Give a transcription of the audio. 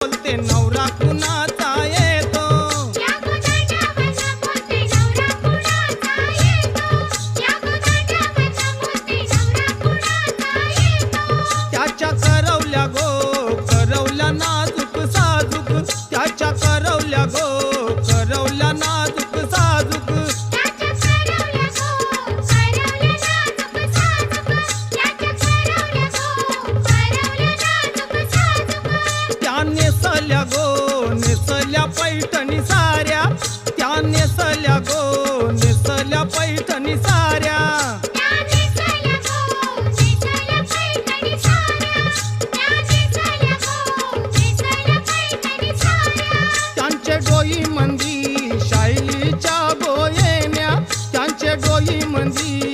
बोलते नवरा कुणाचा? नेसल्या गो नेसल्या पैठणी साऱ्या. त्या नेसल्या गो नेसल्या पैठणी साऱ्या. त्यांचे डोई मंदी शायलीच्या बोयेण्या त्यांचे डोई मंदी